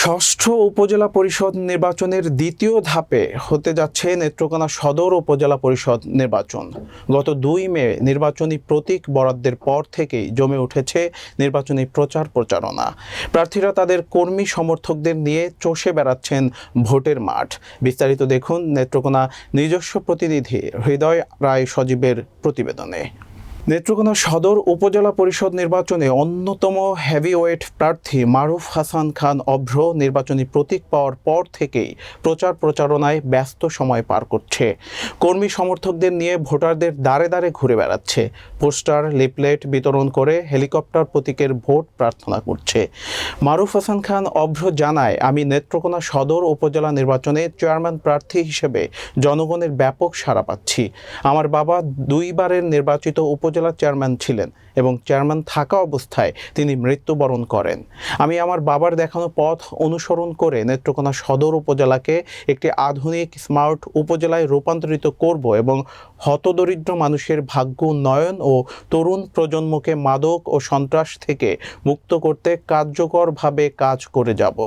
ষষ্ঠ উপজেলা পরিষদ নির্বাচনের দ্বিতীয় ধাপে হতে যাচ্ছে নেত্রকোনা সদর উপজেলা পরিষদ নির্বাচন। গত দুই মে নির্বাচনী প্রতীক বরাদ্দের পর থেকেই জমে উঠেছে নির্বাচনী প্রচার প্রচারণা। প্রার্থীরা তাদের কর্মী সমর্থকদের নিয়ে চষে বেড়াচ্ছেন ভোটের মাঠ। বিস্তারিত দেখুন নেত্রকোনা নিজস্ব প্রতিনিধি হৃদয় রায় সজীবের প্রতিবেদনে। নেত্রকোনা সদর উপজেলা পরিষদ নির্বাচনে অন্যতম হেভিওয়েট প্রার্থী মারুফ হাসান খান অভ্র নির্বাচনী প্রতীক পাওয়ার পর থেকেই প্রচার প্রচারণায় ব্যস্ত সময় পার করছে। কর্মী সমর্থকদের নিয়ে ভোটারদের দাঁড়ে দাঁড়ে ঘুরে বেড়াচ্ছে। পোস্টার লিপলেট বিতরণ করে হেলিকপ্টার প্রতীকের ভোট প্রার্থনা করছে। মারুফ হাসান খান অভ্র জানায়, আমি নেত্রকোনা সদর উপজেলা নির্বাচনে চেয়ারম্যান প্রার্থী হিসেবে জনগণের ব্যাপক সাড়া পাচ্ছি। আমার বাবা দুইবারের নির্বাচিত উপজেলা চেয়ারম্যান ছিলেন এবং চেয়ারম্যান থাকা অবস্থায় তিনি মৃত্যুবরণ করেন। আমি আমার বাবার দেখানো পথ অনুসরণ করে নেত্রকোনা সদর উপজেলাকে একটি আধুনিক স্মার্ট উপজেলায় রূপান্তরিত করব এবং হতদরিদ্র মানুষের ভাগ্য উন্নয়ন ও তরুণ প্রজন্মকে মাদক ও সন্ত্রাস থেকে মুক্ত করতে কার্যকরভাবে কাজ করে যাব।